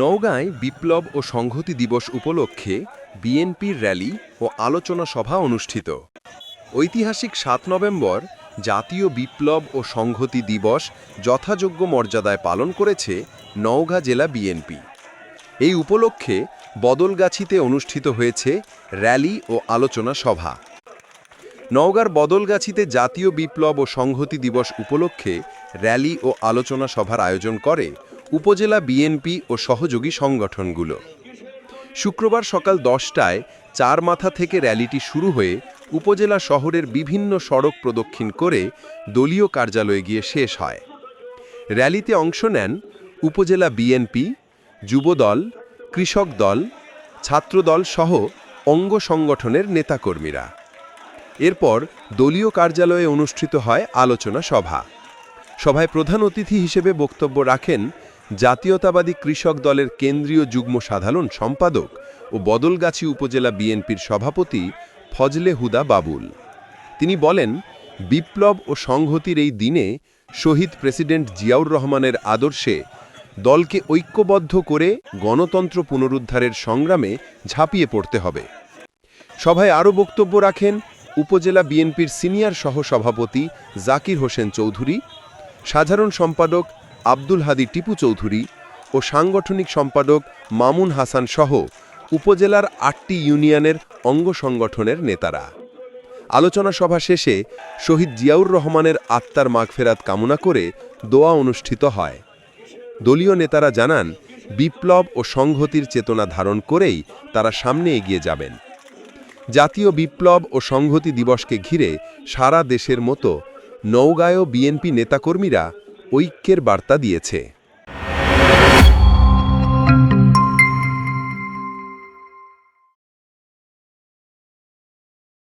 নওগাঁয় বিপ্লব ও সংহতি দিবস উপলক্ষে বিএনপির র্যালি ও আলোচনা সভা অনুষ্ঠিত। ঐতিহাসিক সাত নভেম্বর জাতীয় বিপ্লব ও সংহতি দিবস যথাযোগ্য মর্যাদায় পালন করেছে নওগাঁ জেলা বিএনপি। এই উপলক্ষে বদলগাছিতে অনুষ্ঠিত হয়েছে র্যালি ও আলোচনা সভা। নওগাঁর বদলগাছিতে জাতীয় বিপ্লব ও সংহতি দিবস উপলক্ষে র্যালি ও আলোচনা সভার আয়োজন করে উপজেলা বিএনপি ও সহযোগী সংগঠনগুলো। শুক্রবার সকাল দশটায় চার মাথা থেকে র্যালিটি শুরু হয়ে উপজেলা শহরের বিভিন্ন সড়ক প্রদক্ষিণ করে দলীয় কার্যালয়ে গিয়ে শেষ হয়। র্যালিতে অংশ নেন উপজেলা বিএনপি, যুবদল, কৃষক দল, ছাত্রদল সহ অঙ্গ সংগঠনের নেতাকর্মীরা। এরপর দলীয় কার্যালয়ে অনুষ্ঠিত হয় আলোচনা সভা। সভায় প্রধান অতিথি হিসেবে বক্তব্য রাখেন জাতীয়তাবাদী কৃষক দলের কেন্দ্রীয় যুগ্ম সাধারণ সম্পাদক ও বদলগাছি উপজেলা বিএনপির সভাপতি ফজলে হুদা বাবুল। তিনি বলেন, বিপ্লব ও সংহতির এই দিনে শহীদ প্রেসিডেন্ট জিয়াউর রহমানের আদর্শে দলকে ঐক্যবদ্ধ করে গণতন্ত্র পুনরুদ্ধারের সংগ্রামে ঝাঁপিয়ে পড়তে হবে। সভায় আরও বক্তব্য রাখেন উপজেলা বিএনপির সিনিয়র সহসভাপতি জাকির হোসেন চৌধুরী, সাধারণ সম্পাদক আব্দুল হাদি টিপু চৌধুরী ও সাংগঠনিক সম্পাদক মামুন হাসান সহ উপজেলার আটটি ইউনিয়নের অঙ্গ সংগঠনের নেতারা। আলোচনা সভা শেষে শহীদ জিয়াউর রহমানের আত্মার মাগফেরাত কামনা করে দোয়া অনুষ্ঠিত হয়। দলীয় নেতারা জানান, বিপ্লব ও সংহতির চেতনা ধারণ করেই তারা সামনে এগিয়ে যাবেন। জাতীয় বিপ্লব ও সংহতি দিবসকে ঘিরে সারা দেশের মতো নওগাঁয় বিএনপি নেতাকর্মীরা ঐক্যের বার্তা দিয়েছে।